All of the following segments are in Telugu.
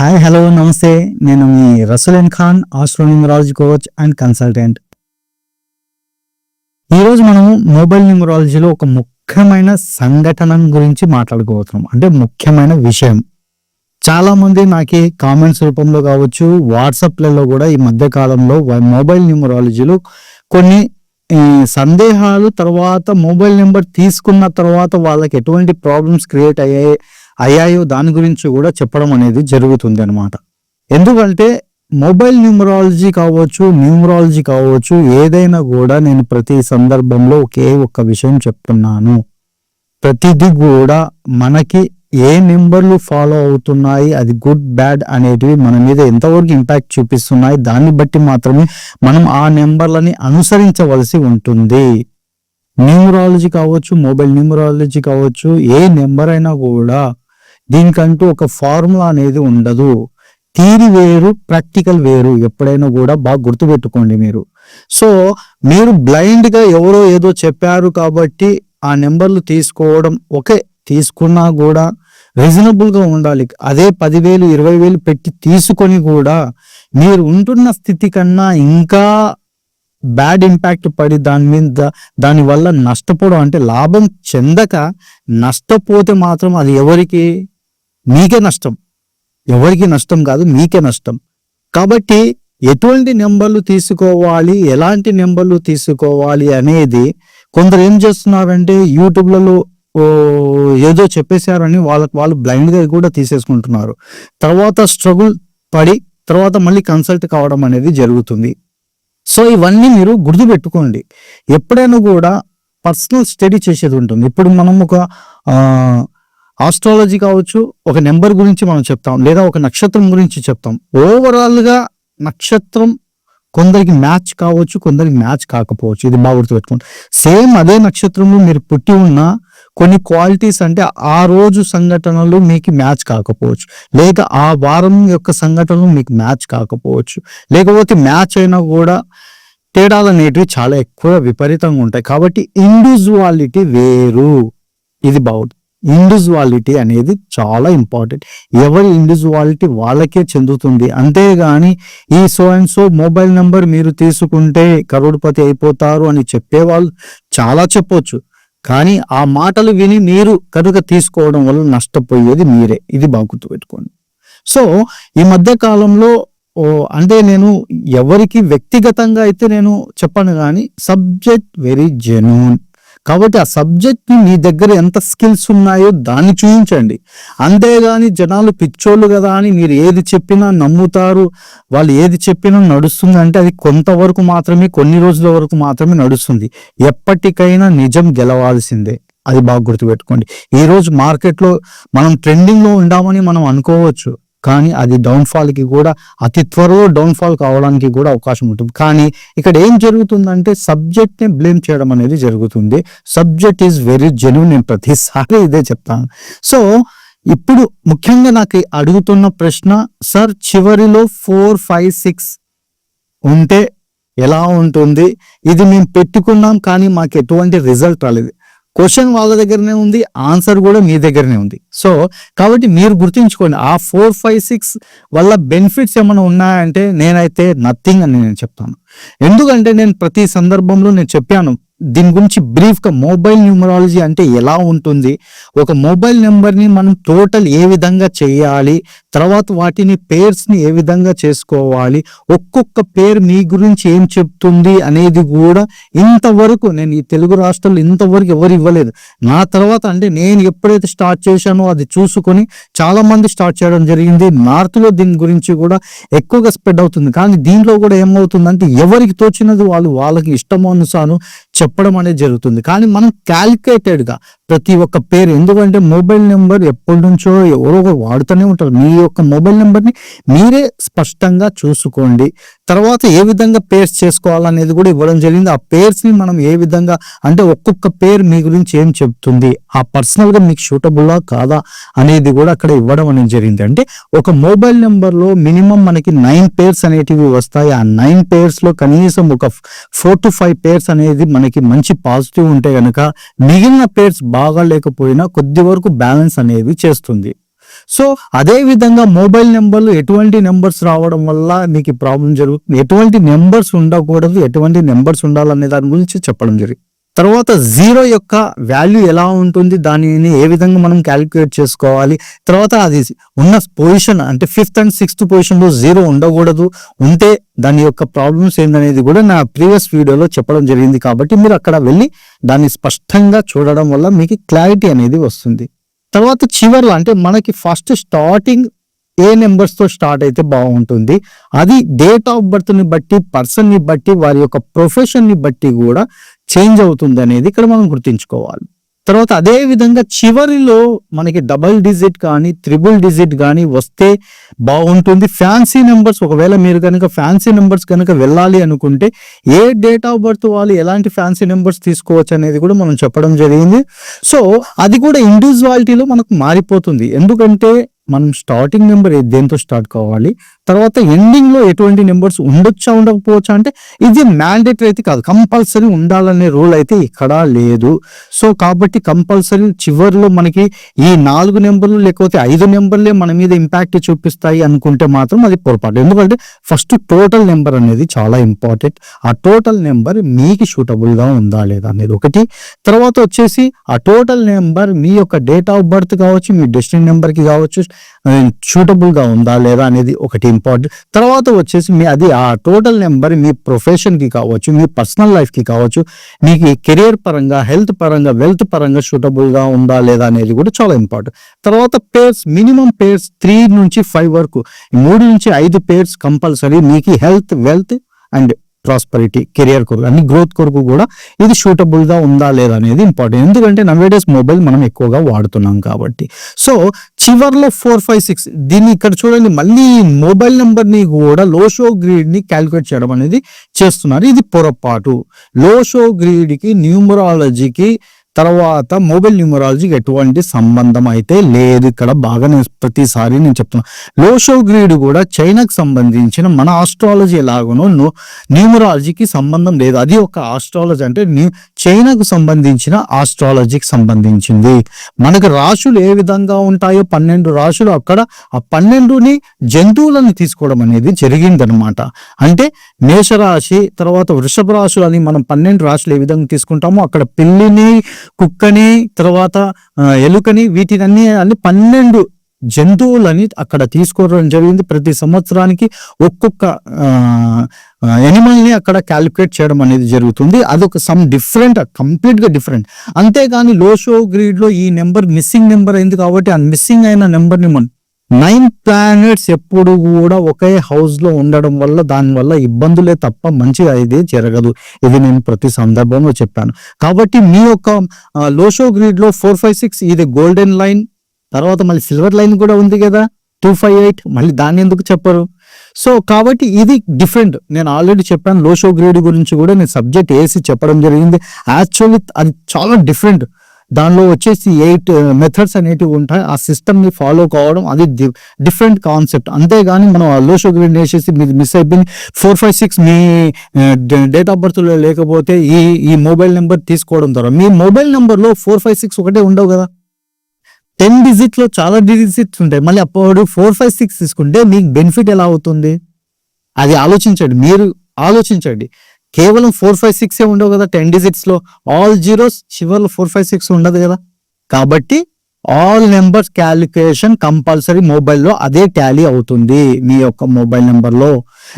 హాయ్ హలో నమస్తే. నేను మీ Rasool Khan astronumerology coach and consultant ఈరోజు మనం మొబైల్ న్యూమరాలజీలో ఒక ముఖ్యమైన సంఘటన గురించి మాట్లాడుకోబోతున్నాం. అంటే ముఖ్యమైన విషయం. చాలా మంది నాకు కామెంట్స్ రూపంలో కావచ్చు వాట్సాప్లలో కూడా ఈ మధ్య కాలంలో మొబైల్ న్యూమరాలజీలో కొన్ని ఈ, సందేహాలు తర్వాత మొబైల్ నెంబర్ తీసుకున్న తర్వాత వాళ్ళకి ఎటువంటి ప్రాబ్లమ్స్ క్రియేట్ అయ్యాయి అయ్యాయో దాని గురించి కూడా చెప్పడం అనేది జరుగుతుంది అనమాట ఎందుకంటే మొబైల్ న్యూమరాలజీ కావచ్చు న్యూమరాలజీ కావచ్చు ఏదైనా కూడా నేను ప్రతి సందర్భంలో ఒకే ఒక్క విషయం చెప్తున్నాను. ప్రతిదీ కూడా మనకి ఏ నెంబర్లు ఫాలో అవుతున్నాయి అది గుడ్ బ్యాడ్ అనేటివి మన మీద ఎంతవరకు ఇంపాక్ట్ చూపిస్తున్నాయి దాన్ని బట్టి మాత్రమే మనం ఆ నెంబర్లని అనుసరించవలసి ఉంటుంది. న్యూమరాలజీ కావచ్చు మొబైల్ న్యూమరాలజీ కావచ్చు ఏ నెంబర్ అయినా కూడా దీనికంటూ ఒక ఫార్ములా అనేది ఉండదు. థీరీ వేరు ప్రాక్టికల్ వేరు ఎప్పుడైనా కూడా బాగా గుర్తుపెట్టుకోండి మీరు. సో మీరు బ్లైండ్గా ఎవరో ఏదో చెప్పారు కాబట్టి ఆ నెంబర్లు తీసుకోవడం ఒకే తీసుకున్నా కూడా రీజనబుల్గా ఉండాలి. అదే పదివేలు ఇరవై వేలు పెట్టి తీసుకొని కూడా మీరు ఉంటున్న స్థితి కన్నా ఇంకా బ్యాడ్ ఇంపాక్ట్ పడి దాని మీద దాని వల్ల నష్టపోవడం అంటే లాభం చెందక నష్టపోతే మాత్రం అది ఎవరికి మీకే నష్టం. ఎవరికి నష్టం కాదు మీకే నష్టం. కాబట్టి ఎటువంటి నెంబర్లు తీసుకోవాలి ఎలాంటి నెంబర్లు తీసుకోవాలి అనేది కొందరు ఏం చేస్తున్నారంటే యూట్యూబ్లలో ఏదో చెప్పేశారని వాళ్ళకి వాళ్ళు బ్లైండ్గా కూడా తీసేసుకుంటున్నారు. తర్వాత స్ట్రగుల్ పడి తర్వాత మళ్ళీ కన్సల్ట్ కావడం అనేది జరుగుతుంది. సో ఇవన్నీ మీరు గుర్తుపెట్టుకోండి. ఎప్పుడైనా కూడా పర్సనల్ స్టడీ చేసేది ఉంటుంది. ఇప్పుడు మనం ఒక ఆస్ట్రాలజీ కావచ్చు ఒక నెంబర్ గురించి మనం చెప్తాం లేదా ఒక నక్షత్రం గురించి చెప్తాం. ఓవరాల్గా నక్షత్రం కొందరికి మ్యాచ్ కావచ్చు కొందరికి మ్యాచ్ కాకపోవచ్చు. ఇది బాగా గుర్తుపెట్టుకోండి. సేమ్ అదే నక్షత్రంలో మీరు పుట్టి ఉన్న కొన్ని క్వాలిటీస్ అంటే ఆ రోజు సంఘటనలు మీకు మ్యాచ్ కాకపోవచ్చు. లేక ఆ వారం యొక్క సంఘటనలు మీకు మ్యాచ్ కాకపోవచ్చు. లేకపోతే మ్యాచ్ అయినా కూడా తేడాలు అనేటివి చాలా ఎక్కువ విపరీతంగా ఉంటాయి. కాబట్టి ఇండివిజువాలిటీ వేరు. ఇది బాగుంది ఇండివిజువాలిటీ అనేది చాలా ఇంపార్టెంట్ ఎవరి ఇండివిజువాలిటీ వాళ్ళకే చెందుతుంది. అంతేగాని ఈ so and so mobile number మీరు తీసుకుంటే కరోడ్పతి అయిపోతారు అని చెప్పేవాళ్ళు చాలా చెప్పొచ్చు. కానీ ఆ మాటలు విని మీరు కనుక తీసుకోవడం వల్ల నష్టపోయేది మీరే. ఇది బాగుతూ పెట్టుకోండి సో ఈ మధ్య కాలంలో ఓ అంటే నేను ఎవరికి వ్యక్తిగతంగా అయితే నేను చెప్పను కానీ సబ్జెక్ట్ వెరీ జెన్యూన్ కాబట్టి ఆ సబ్జెక్ట్ని మీ దగ్గర ఎంత స్కిల్స్ ఉన్నాయో దాన్ని చూపించండి అంతేగాని జనాలు పిచ్చోళ్ళు కదా అని మీరు ఏది చెప్పినా నమ్ముతారు. వాళ్ళు ఏది చెప్పినా నడుస్తుంది అంటే అది కొంతవరకు మాత్రమే కొన్ని రోజుల వరకు మాత్రమే నడుస్తుంది. ఎప్పటికైనా నిజం గెలవాల్సిందే. అది బాగా గుర్తుపెట్టుకోండి. ఈ రోజు మార్కెట్లో మనం ట్రెండింగ్లో ఉండామని మనం అనుకోవచ్చు. కానీ అది డౌన్ఫాల్కి కూడా అతి త్వరలో డౌన్ఫాల్ కావడానికి కూడా అవకాశం ఉంటుంది. కానీ ఇక్కడ ఏం జరుగుతుందంటే సబ్జెక్ట్ని బ్లేమ్ చేయడం అనేది జరుగుతుంది. సబ్జెక్ట్ ఈజ్ వెరీ జెన్యున్ నేను ప్రతిసారి ఇదే చెప్తాను. సో ఇప్పుడు ముఖ్యంగా నాకు అడుగుతున్న ప్రశ్న సార్ చివరిలో ఫోర్ ఫైవ్ సిక్స్ ఉంటే ఎలా ఉంటుంది? ఇది మేము పెట్టుకున్నాం కానీ మాకు ఎటువంటి రిజల్ట్ రాలేదు. క్వశ్చన్ వాళ్ళ దగ్గరనే ఉంది ఆన్సర్ కూడా మీ దగ్గరనే ఉంది. సో కాబట్టి మీరు గుర్తుంచుకోండి ఆ ఫోర్ ఫైవ్ సిక్స్ వల్ల బెనిఫిట్స్ ఏమైనా ఉన్నాయంటే నేనైతే నథింగ్ అని నేను చెప్తాను. ఎందుకంటే నేను ప్రతి సందర్భంలో నేను చెప్పాను దీని గురించి బ్రీఫ్గా మొబైల్ న్యూమరాలజీ అంటే ఎలా ఉంటుంది? ఒక మొబైల్ నెంబర్ని మనం టోటల్ ఏ విధంగా చేయాలి? తర్వాత వాటిని పేర్స్ని ఏ విధంగా చేసుకోవాలి? ఒక్కొక్క పేరు మీ గురించి ఏం చెప్తుంది అనేది కూడా ఇంతవరకు నేను ఈ తెలుగు రాష్ట్రాల్లో ఇంతవరకు ఎవరు ఇవ్వలేదు. నా తర్వాత అంటే నేను ఎప్పుడైతే స్టార్ట్ చేశానో అది చూసుకొని చాలామంది స్టార్ట్ చేయడం జరిగింది. నార్త్లో దీని గురించి కూడా ఎక్కువగా స్ప్రెడ్ అవుతుంది. కానీ దీంట్లో కూడా ఏమవుతుందంటే ఎవరికి తోచినది వాళ్ళు వాళ్ళకి ఇష్టమనుసాను చెప్పడం అనేది జరుగుతుంది. కానీ మనం క్యాలిక్యులేటెడ్గా ప్రతి ఒక్క పేరు. ఎందుకంటే మొబైల్ నెంబర్ ఎప్పటి నుంచో ఎవరో ఒకరు వాడుతూనే ఉంటారు. మీ యొక్క మొబైల్ నెంబర్ని మీరే స్పష్టంగా చూసుకోండి. తర్వాత ఏ విధంగా పేర్స్ చేసుకోవాలనేది కూడా ఇవ్వడం జరిగింది. ఆ పేర్స్ని మనం ఏ విధంగా అంటే ఒక్కొక్క పేరు మీ గురించి ఏం చెప్తుంది ఆ పర్సనల్గా మీకు షూటబుల్లా కాదా అనేది కూడా అక్కడ ఇవ్వడం అనేది జరిగింది. అంటే ఒక మొబైల్ నెంబర్లో మినిమం మనకి నైన్ పేర్స్ అనేటివి వస్తాయి. ఆ నైన్ పేర్స్లో కనీసం ఒక ఫోర్ టు ఫైవ్ పేర్స్ అనేది మనకి మంచి పాజిటివ్ ఉంటే కనుక మిగిలిన పేర్స్ బాగా లేకపోయినా కొద్ది వరకు బ్యాలెన్స్ అనేవి చేస్తుంది. సో అదే విధంగా మొబైల్ నెంబర్లు ఎటువంటి నెంబర్స్ రావడం వల్ల నీకు ప్రాబ్లం జరుగుతుంది ఎటువంటి నెంబర్స్ ఉండకూడదు ఎటువంటి నెంబర్స్ ఉండాలనే దాని గురించి చెప్పడం జరిగింది తర్వాత జీరో యొక్క వాల్యూ ఎలా ఉంటుంది? దానిని ఏ విధంగా మనం క్యాలిక్యులేట్ చేసుకోవాలి? తర్వాత అది ఉన్న పొజిషన్ అంటే ఫిఫ్త్ అండ్ సిక్స్త్ పొజిషన్లో జీరో ఉండకూడదు. ఉంటే దాని యొక్క ప్రాబ్లమ్స్ ఏందనేది కూడా నా ప్రీవియస్ వీడియోలో చెప్పడం జరిగింది కాబట్టి మీరు అక్కడ వెళ్ళి దాన్ని స్పష్టంగా చూడడం వల్ల మీకు క్లారిటీ అనేది వస్తుంది. తర్వాత చివర్లో అంటే మనకి ఫస్ట్ స్టార్టింగ్ ఏ నెంబర్స్తో స్టార్ట్ అయితే బాగుంటుంది అది డేట్ ఆఫ్ బర్త్ని బట్టి పర్సన్ని బట్టి వారి యొక్క ప్రొఫెషన్ని బట్టి కూడా చేంజ్ అవుతుంది అనేది ఇక్కడ మనం గుర్తించుకోవాలి. తర్వాత అదే విధంగా చివరిలో మనకి డబల్ డిజిట్ కానీ త్రిబుల్ డిజిట్ కానీ వస్తే బాగుంటుంది. ఫ్యాన్సీ నెంబర్స్ ఒకవేళ మీరు కనుక ఫ్యాన్సీ నెంబర్స్ కనుక వెళ్ళాలి అనుకుంటే ఏ డేట్ ఆఫ్ బర్త్ వాళ్ళు ఎలాంటి ఫ్యాన్సీ నెంబర్స్ తీసుకోవచ్చు అనేది కూడా మనం చెప్పడం జరిగింది. సో అది కూడా ఇండివిజువాలిటీలో మనకు మారిపోతుంది. ఎందుకంటే మనం స్టార్టింగ్ నెంబర్ దేంతో స్టార్ట్ కావాలి? తర్వాత ఎండింగ్లో ఎటువంటి నెంబర్స్ ఉండొచ్చా ఉండకపోవచ్చా అంటే ఇది మ్యాండేటరీ అయితే కాదు. కంపల్సరీ ఉండాలనే రూల్ అయితే ఇక్కడ లేదు. సో కాబట్టి కంపల్సరీ చివరిలో మనకి ఈ నాలుగు నెంబర్లు లేకపోతే ఐదు నెంబర్లే మన మీద ఇంపాక్ట్ చూపిస్తాయి అనుకుంటే మాత్రం అది పొరపాటు. ఎందుకంటే ఫస్ట్ టోటల్ నెంబర్ అనేది చాలా ఇంపార్టెంట్ ఆ టోటల్ నెంబర్ మీకు సూటబుల్గా ఉందా లేదా అనేది ఒకటి. తర్వాత వచ్చేసి ఆ టోటల్ నెంబర్ మీ యొక్క డేట్ ఆఫ్ బర్త్ కావచ్చు మీ డెస్టినీ నెంబర్కి కావచ్చు సూటబుల్గా ఉందా లేదా అనేది ఒకటి ఇంపార్టెంట్ తర్వాత వచ్చేసి మీ అది ఆ టోటల్ నెంబర్ మీ ప్రొఫెషన్కి కావచ్చు మీ పర్సనల్ లైఫ్కి కావచ్చు మీకు కెరియర్ పరంగా హెల్త్ పరంగా వెల్త్ పరంగా సూటబుల్గా ఉందా లేదా అనేది కూడా చాలా ఇంపార్టెంట్ తర్వాత పేర్స్ మినిమం పేర్స్ త్రీ నుంచి ఫైవ్ వరకు. మూడు నుంచి ఐదు పేర్స్ కంపల్సరీ మీకు health wealth and prosperity career కొరకు అన్ని గ్రోత్ కొరకు కూడా ఇది సూటబుల్గా ఉందా లేదా అనేది ఇంపార్టెంట్ ఎందుకంటే నవేడేస్ మొబైల్ మనం ఎక్కువగా వాడుతున్నాం కాబట్టి. సో చివర్లో ఫోర్ ఫైవ్ సిక్స్. దీన్ని ఇక్కడ చూడండి మళ్ళీ మొబైల్ నెంబర్ని కూడా లోషో గ్రీడ్ని క్యాలిక్యులేట్ చేయడం అనేది చేస్తున్నారు. ఇది పొరపాటు. లోషో గ్రీడ్కి న్యూమరాలజీకి తర్వాత మొబైల్ న్యూమరాలజీకి ఎటువంటి సంబంధం అయితే లేదు. ఇక్కడ బాగా నేను ప్రతిసారి నేను చెప్తున్నా. లోషో గ్రీడ్ కూడా చైనాకు సంబంధించిన మన ఆస్ట్రాలజీ ఎలాగనో న్యూమరాలజీకి సంబంధం లేదు. అది ఒక ఆస్ట్రాలజీ అంటే న్యూ చైనాకు సంబంధించిన ఆస్ట్రాలజీకి సంబంధించింది. మనకు రాశులు ఏ విధంగా ఉంటాయో పన్నెండు రాశులు అక్కడ ఆ పన్నెండుని జంతువులను తీసుకోవడం అనేది జరిగిందనమాట అంటే మేషరాశి తర్వాత వృషభ రాశులు అని మనం పన్నెండు రాశులు ఏ విధంగా తీసుకుంటామో అక్కడ పిల్లిని కుక్కని తర్వాత ఎలుకని వీటిని అన్ని అన్ని పన్నెండు జంతువులని అక్కడ తీసుకోవడం జరిగింది. ప్రతి సంవత్సరానికి ఒక్కొక్క ఎనిమల్ని అక్కడ క్యాలిక్యులేట్ చేయడం అనేది జరుగుతుంది. అదొక సమ్ డిఫరెంట్ కంప్లీట్గా డిఫరెంట్. అంతేగాని లోషో గ్రీడ్లో ఈ నెంబర్ మిస్సింగ్ నెంబర్ అయింది కాబట్టి ఆ మిస్సింగ్ అయిన నెంబర్ని మనం నైన్ ప్లానెట్స్ ఎప్పుడు కూడా ఒకే హౌస్లో ఉండడం వల్ల దాని వల్ల ఇబ్బందులే తప్ప మంచిగా ఇది జరగదు. ఇది నేను ప్రతి సందర్భంలో చెప్పాను. కాబట్టి మీ యొక్క లోషో గ్రీడ్లో ఫోర్ ఫైవ్ సిక్స్ ఇది గోల్డెన్ లైన్ తర్వాత మళ్ళీ సిల్వర్ లైన్ కూడా ఉంది కదా టూ ఫైవ్ ఎయిట్ మళ్ళీ దాన్ని ఎందుకు చెప్పరు? సో కాబట్టి ఇది డిఫరెంట్ నేను ఆల్రెడీ చెప్పాను లోషో గ్రేడ్ గురించి కూడా నేను సబ్జెక్ట్ వేసి చెప్పడం జరిగింది. యాక్చువల్లీ అది చాలా డిఫరెంట్ దానిలో వచ్చేసి ఎయిట్ మెథడ్స్ అనేటివి ఉంటాయి. ఆ సిస్టమ్ని ఫాలో కావడం అది డిఫరెంట్ కాన్సెప్ట్ అంతేగాని మనం లో షుగర్ వేసేసి మీరు మిస్ అయిపోయింది. ఫోర్ ఫైవ్ సిక్స్ మీ డేట్ ఆఫ్ బర్త్లో లేకపోతే ఈ ఈ మొబైల్ నెంబర్ తీసుకోవడం ద్వారా. మీ మొబైల్ నెంబర్లో ఫోర్ ఫైవ్ సిక్స్ ఒకటే ఉండవు కదా. టెన్ డిజిట్లో చాలా డిజిట్స్ ఉంటాయి. మళ్ళీ అప్పుడు ఫోర్ ఫైవ్ సిక్స్ తీసుకుంటే మీకు బెనిఫిట్ ఎలా అవుతుంది? అది ఆలోచించండి. మీరు ఆలోచించండి. కేవలం ఫోర్ ఫైవ్ సిక్స్ ఉండవు కదా? టెన్ డిజిట్స్లో ఆల్ జీరోస్ చివర్లో ఫోర్ ఫైవ్ సిక్స్ ఉండదు కదా? కాబట్టి ఆల్ నెంబర్స్ క్యాలిక్యులేషన్ కంపల్సరీ మొబైల్లో అదే టాలీ అవుతుంది మీ యొక్క మొబైల్ నెంబర్లో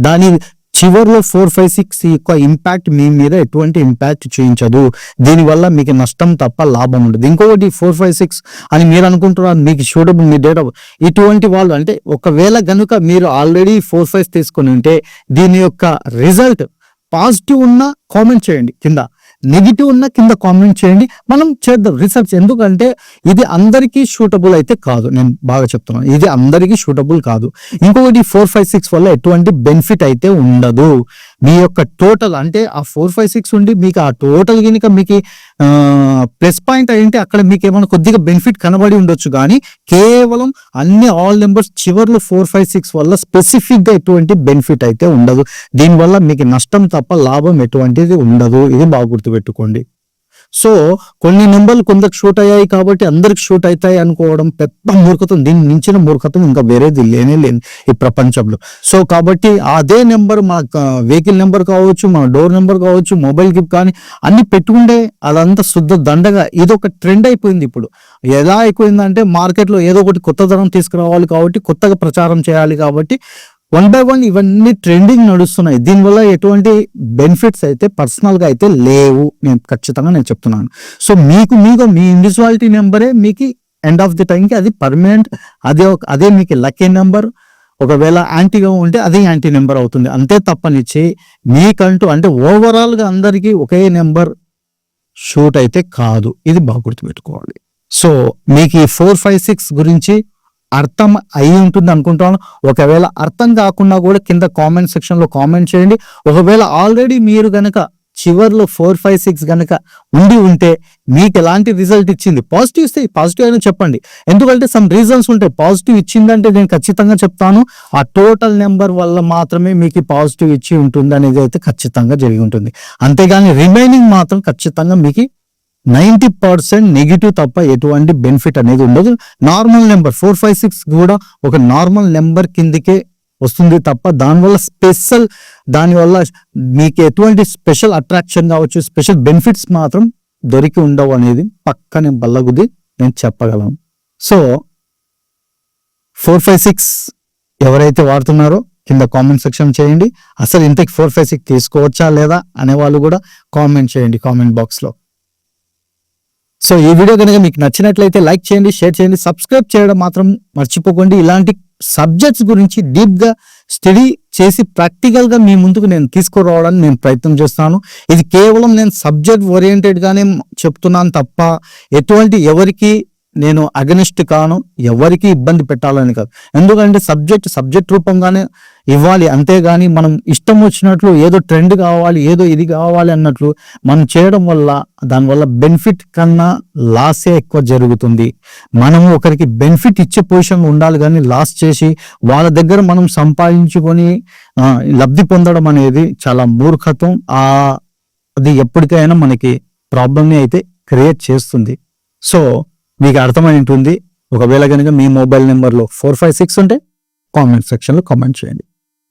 దాని చివర్లో ఫోర్ ఫైవ్ సిక్స్ యొక్క ఇంపాక్ట్ మీ మీద ఎటువంటి ఇంపాక్ట్ చూపించదు. దీనివల్ల మీకు నష్టం తప్ప లాభం ఉండదు. ఇంకొకటి ఫోర్ ఫైవ్ సిక్స్ అని మీరు అనుకుంటున్నారు? మీకు షూటబుల్ మీ డేట్ ఇటువంటి వాళ్ళు అంటే ఒకవేళ కనుక మీరు ఆల్రెడీ ఫోర్ ఫైవ్ తీసుకొని ఉంటే దీని యొక్క రిజల్ట్ పాజిటివ్ ఉన్నా కామెంట్ చేయండి. కింద నెగిటివ్ ఉన్న కింద కామెంట్ చేయండి. మనం చేద్దాం. రీసెర్చ్ ఎందుకంటే ఇది అందరికీ షూటబుల్ అయితే కాదు. నేను బాగా చెప్తున్నాను. ఇది అందరికీ షూటబుల్ కాదు. ఇంకొకటి ఫోర్ ఫైవ్ సిక్స్ వల్ల ఎటువంటి బెనిఫిట్ అయితే ఉండదు. మీ యొక్క టోటల్ అంటే ఆ ఫోర్ ఫైవ్ సిక్స్ ఉండి మీకు ఆ టోటల్ కనుక మీకు ప్లస్ పాయింట్ అయ్యింటే అక్కడ మీకు ఏమైనా కొద్దిగా బెనిఫిట్ కనబడి ఉండొచ్చు. కానీ కేవలం అన్ని ఆల్ నెంబర్స్ చివర్లు ఫోర్ ఫైవ్ సిక్స్ వల్ల స్పెసిఫిక్గా ఎటువంటి బెనిఫిట్ అయితే ఉండదు. దీనివల్ల మీకు నష్టం తప్ప లాభం ఎటువంటిది ఉండదు. ఇది బాగా గుర్తుపెట్టుకోండి. సో కొన్ని నెంబర్లు కొందరికి షూట్ అయ్యాయి కాబట్టి అందరికి షూట్ అవుతాయి అనుకోవడం పెద్ద మూర్ఖతం దీన్ని మించిన మూర్ఖతం ఇంకా వేరేది లేనే లేదు ఈ ప్రపంచంలో. సో కాబట్టి అదే నెంబర్ మా వెహికల్ నెంబర్ కావచ్చు మా డోర్ నెంబర్ కావచ్చు మొబైల్ గిఫ్ట్ కానీ అన్ని పెట్టుకుంటే అదంతా శుద్ధ దండగా ఇది ఒక ట్రెండ్ అయిపోయింది ఇప్పుడు. ఎలా అయిపోయిందంటే మార్కెట్లో ఏదో ఒకటి కొత్త ధనం తీసుకురావాలి కాబట్టి కొత్తగా ప్రచారం చేయాలి కాబట్టి వన్ బై వన్ ఇవన్నీ ట్రెండింగ్ నడుస్తున్నాయి. దీనివల్ల ఎటువంటి బెనిఫిట్స్ అయితే పర్సనల్గా అయితే లేవు. నేను ఖచ్చితంగా నేను చెప్తున్నాను. సో మీకు మీకు మీ ఇండివిజువాలిటీ నెంబరే మీకు ఎండ్ ఆఫ్ ది టైంకి అది పర్మనెంట్ అదే ఒక- అదే మీకు లక్కీ నెంబర్ ఒకవేళ యాంటీగా ఉంటే అదే యాంటీ నెంబర్ అవుతుంది. అంతే తప్పనిచ్చి మీకంటూ అంటే ఓవరాల్గా అందరికీ ఒకే నెంబర్ షూట్ అయితే కాదు. ఇది బాగా గుర్తుపెట్టుకోవాలి. సో మీకు ఈ ఫోర్ ఫైవ్ సిక్స్ గురించి అర్థం అయి ఉంటుంది అనుకుంటాను. ఒకవేళ అర్థం కాకుండా కూడా కింద కామెంట్ సెక్షన్లో కామెంట్ చేయండి. ఒకవేళ ఆల్రెడీ మీరు గనక చివర్లో ఫోర్ ఫైవ్ సిక్స్ గనక ఉండి ఉంటే మీకు ఎలాంటి రిజల్ట్ ఇచ్చింది? పాజిటివ్ ఇస్తే పాజిటివ్ అయినా చెప్పండి. ఎందుకంటే సమ్ రీజన్స్ ఉంటాయి. పాజిటివ్ ఇచ్చిందంటే నేను ఖచ్చితంగా చెప్తాను. ఆ టోటల్ నెంబర్ వల్ల మాత్రమే మీకు పాజిటివ్ ఇచ్చి ఉంటుంది అనేది అయితే ఖచ్చితంగా జరిగి ఉంటుంది. అంతేగాని రిమైనింగ్ మాత్రం ఖచ్చితంగా మీకు నైంటీ పర్సెంట్ నెగిటివ్ తప్ప ఎటువంటి బెనిఫిట్ అనేది ఉండదు. Normal number four five six కూడా ఒక నార్మల్ నెంబర్ కిందకే వస్తుంది తప్ప దానివల్ల స్పెషల్ దానివల్ల మీకు ఎటువంటి స్పెషల్ అట్రాక్షన్ కావచ్చు స్పెషల్ బెనిఫిట్స్ మాత్రం దొరికి ఉండవు అనేది పక్కనే బల్లగుది నేను చెప్పగలను. సో ఫోర్ ఫైవ్ సిక్స్ ఎవరైతే వాడుతున్నారో కింద కామెంట్ సెక్షన్ చేయండి. అసలు ఇంతకి ఫోర్ ఫైవ్ సిక్స్ తీసుకోవచ్చా లేదా అనే వాళ్ళు కూడా కామెంట్ చేయండి కామెంట్ బాక్స్లో. సో ఈ వీడియో కనుక మీకు నచ్చినట్లయితే లైక్ చేయండి షేర్ చేయండి సబ్స్క్రైబ్ చేయడం మాత్రం మర్చిపోకండి. ఇలాంటి సబ్జెక్ట్స్ గురించి డీప్గా స్టడీ చేసి ప్రాక్టికల్గా మీ ముందుకు నేను తీసుకురావడానికి నేను ప్రయత్నం చేస్తాను. ఇది కేవలం నేను సబ్జెక్ట్ ఓరియంటెడ్గానే చెప్తున్నాను తప్ప ఎటువంటి ఎవరికి నేను అగనిస్ట్ కాను ఎవరికి ఇబ్బంది పెట్టాలని కాదు. ఎందుకంటే సబ్జెక్ట్ సబ్జెక్ట్ రూపంగానే ఇవ్వాలి. అంతేగాని మనం ఇష్టం వచ్చినట్లు ఏదో ట్రెండ్ కావాలి ఏదో ఇది కావాలి అన్నట్లు మనం చేయడం వల్ల దానివల్ల బెనిఫిట్ కన్నా లాసే ఎక్కువ జరుగుతుంది. మనము ఒకరికి బెనిఫిట్ ఇచ్చే పొజిషన్లో ఉండాలి కానీ లాస్ చేసి వాళ్ళ దగ్గర మనం సంపాదించుకొని లబ్ధి పొందడం అనేది చాలా మూర్ఖత్వం. ఆ అది ఎప్పటికైనా మనకి ప్రాబ్లమ్ని అయితే క్రియేట్ చేస్తుంది. సో మీకు అర్థమై ఉంటుంది. ఒకవేళ కనుక మీ మొబైల్ నెంబర్లో ఫోర్ ఫైవ్ సిక్స్ ఉంటే కామెంట్ సెక్షన్లో కామెంట్ చేయండి.